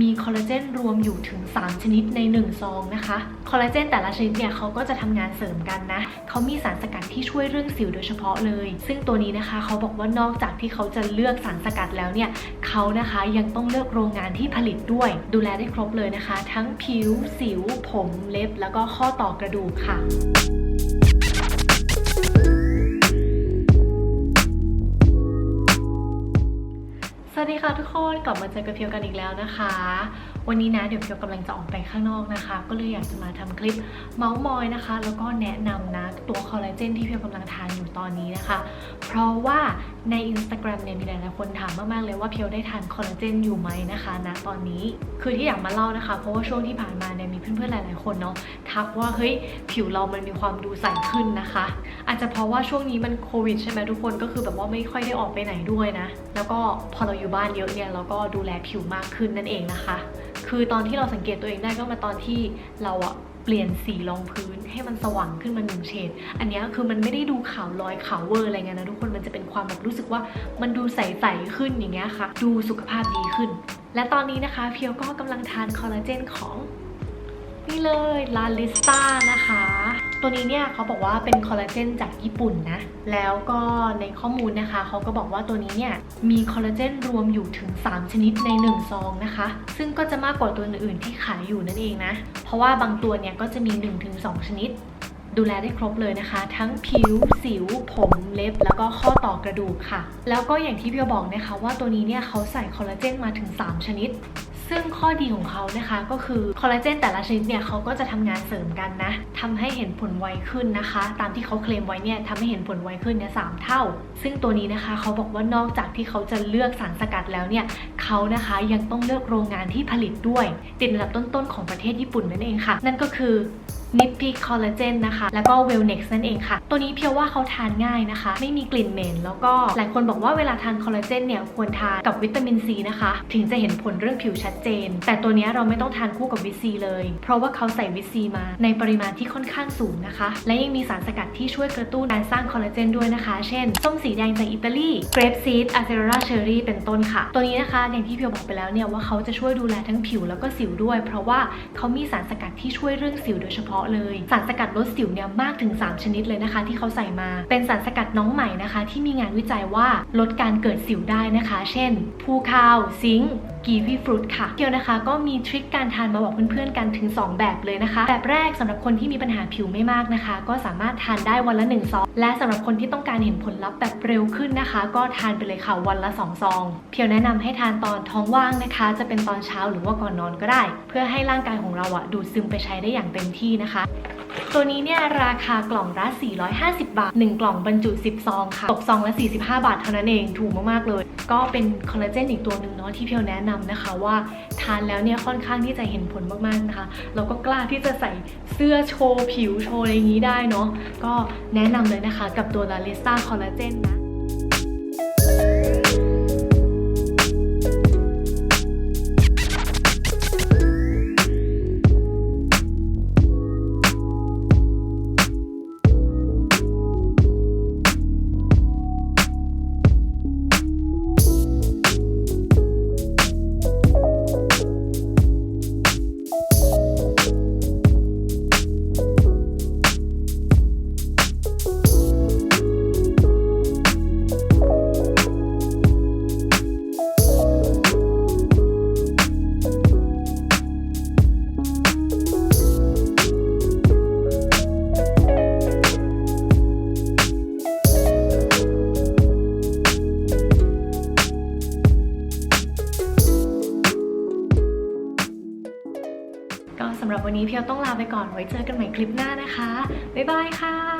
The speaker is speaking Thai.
มีคอลลาเจนรวมอยู่ถึง 3 ชนิดใน 1 ซองนะคะ คอลลาเจนแต่ละชนิดเนี่ยเขาก็จะทำงานเสริมกันนะ เขามีสารสกัดที่ช่วยเรื่องสิวโดยเฉพาะเลย ซึ่งตัวนี้นะคะเขาบอกว่านอกจากที่เขาจะเลือกสารสกัดแล้วเนี่ยเขานะคะยังต้องเลือกโรงงานที่ผลิตด้วย ดูแลได้ครบเลยนะคะ ทั้งผิว สิว ผม เล็บ แล้วก็ข้อต่อกระดูกค่ะ ดีค่ะทุกคนกลับมาเจอกับเพียวกันอีกแล้วนะคะ วันนี้นะเดี๋ยวเพียวกำลังจะออกไปข้างนอกนะคะ ก็เลยอยากจะมาทำคลิปเมาส์มอยนะคะ แล้วก็แนะนำนะตัวคอลลาเจนที่เพียวกำลังทานอยู่ตอนนี้นะคะ เพราะว่าใน Instagram เนี่ยมีหลายๆคนถามมากๆเลยว่าเพียวได้ทานคอลลาเจนอยู่ไหมนะคะณตอนนี้คือที่อยากมาเล่านะคะ เพราะว่าช่วงที่ผ่านมาเนี่ยมีเพื่อนๆหลาย ๆคนเนาะทักว่าเฮ้ยผิวเรามันมีความดูใสขึ้นนะคะ อาจจะเพราะว่าช่วงนี้มันโควิดใช่ไหมทุกคนก็คือแบบว่าไม่ค่อยได้ออกไปไหนด้วยนะ แล้วก็พอเราอยู่บ้านเยอะเนี่ยเราก็ดูแลผิวมากขึ้นนั่นเองนะคะ คือตอนที่เราสังเกตตัวเองได้ก็มาตอนที่เราอะเปลี่ยนสีรองพื้นให้มันสว่างขึ้นมาหนึ่งเฉด อันนี้คือมันไม่ได้ดูขาวลอยขาวเวอร์อะไรเงี้ยนะทุกคน มันจะเป็นความแบบรู้สึกว่ามันดูใสๆขึ้นอย่างเงี้ยค่ะ ดูสุขภาพดีขึ้น และตอนนี้นะคะเพียวก็กำลังทานคอลลาเจนของนี่เลยลาลิสตานะคะ ตัวนี้เนี่ยเขาบอกว่าเป็นคอลลาเจนจากญี่ปุ่นนะ แล้วก็ในข้อมูลนะคะเขาก็บอกว่าตัวนี้เนี่ยมีคอลลาเจนรวมอยู่ถึง 3 ชนิดใน 1 ซองนะคะ ซึ่งก็จะมากกว่าตัวอื่นๆที่ขายอยู่นั่นเองนะ เพราะว่าบางตัวเนี่ยก็จะมี 1-2 ชนิด ดูแลได้ครบเลยนะคะ ทั้งผิว สิว ผมเล็บ แล้วก็ข้อต่อกระดูกค่ะ แล้วก็อย่างที่พียวบอกนะคะว่าตัวนี้เนี่ยเขาใส่คอลลาเจนมาถึง 3 ชนิด ซึ่งข้อดีของเขานะคะก็คือคอลลาเจนแต่ละชนิดเนี่ยเขาก็จะทำงานเสริมกันนะทำให้เห็นผลไวขึ้นนะคะ ตามที่เขาเคลมไว้เนี่ยทำให้เห็นผลไวขึ้นเนี่ยสามเท่า ซึ่งตัวนี้นะคะเขาบอกว่านอกจากที่เขาจะเลือกสารสกัดแล้วเนี่ยเขานะคะยังต้องเลือกโรงงานที่ผลิตด้วย ติดอันดับต้นๆของประเทศญี่ปุ่นนั่นเองค่ะ นั่นก็คือ นิปปี้คอลลาเจนนะคะ แล้วก็เวลเน็กซ์นั่นเองค่ะ ตัวนี้เพียวว่าเขาทานง่ายนะคะ ไม่มีกลิ่นเหม็น แล้วก็หลายคนบอกว่าเวลาทานคอลลาเจนเนี่ยควรทานกับวิตามินซีนะคะ ถึงจะเห็นผลเรื่องผิวชัดเจน แต่ตัวนี้เราไม่ต้องทานคู่กับวิตซีเลย เพราะว่าเขาใส่วิตซีมา ในปริมาณที่ค่อนข้างสูงนะคะ และยังมีสารสกัดที่ช่วยกระตุ้นการสร้างคอลลาเจนด้วยนะคะ เช่น ส้มสีแดงจากอิตาลี เกรปซีดอะเซโรราเชอรี่ เป็นต้นค่ะ ตัวนี้นะคะอย่างที่เพียวบอกไปแล้วเนี่ยว่าเขาจะช่วยดูแลทั้งผิวแล้วก็สิวด้วย เพราะว่าเขามีสารสกัดที่ช่วยเรื่องสิวโดยเฉพาะเลย สารสกัดลดสิวเนี่ยมากถึง 3 ชนิดเลยนะคะ ที่เขาใส่มา เป็นสารสกัดน้องใหม่นะคะ ที่มีงานวิจัยว่าลดการเกิดสิวได้นะคะ เช่นภูคาว ซิงค์กีวีฟรุตค่ะเพียวนะคะก็มีทริคการทานมาบอกเพื่อนๆกันถึง 2 แบบเลยนะคะ แบบแรกสำหรับคนที่มีปัญหาผิวไม่มากนะคะ ก็สามารถทานได้วันละ1ซองและสำหรับคนที่ต้องการเห็นผลลัพธ์แบบเร็วขึ้นนะคะ ก็ทานไปเลยค่ะวันละ 2 ซอง เพียวแนะนำให้ทานตอนท้องว่างนะคะ จะเป็นตอนเช้าหรือว่าก่อนนอนก็ได้ เพื่อให้ร่างกายของเราอะดูดซึมไปใช้ได้อย่างเต็มที่นะคะตัวนี้เนี่ยราคากล่องละ 450 บาท 1 กล่องบรรจุ 10 ซองค่ะ ตกซองละ 45 บาทเท่านั้นเอง ถูกมาก ๆ เลย ก็เป็นคอลลาเจนอีกตัวหนึ่งเนาะที่เพียวแนะนำนะคะว่าทานแล้วเนี่ยค่อนข้างที่จะเห็นผลมากๆนะคะ เราก็กล้าที่จะใส่เสื้อโชว์ผิวโชว์อะไรอย่างนี้ได้เนาะก็แนะนำเลยนะคะกับตัวลาลิสตาคอลลาเจนนะ ก็สำหรับวันนี้เพียวต้องลาไปก่อนไว้เจอกันใหม่คลิปหน้านะคะ บ๊ายบายค่ะ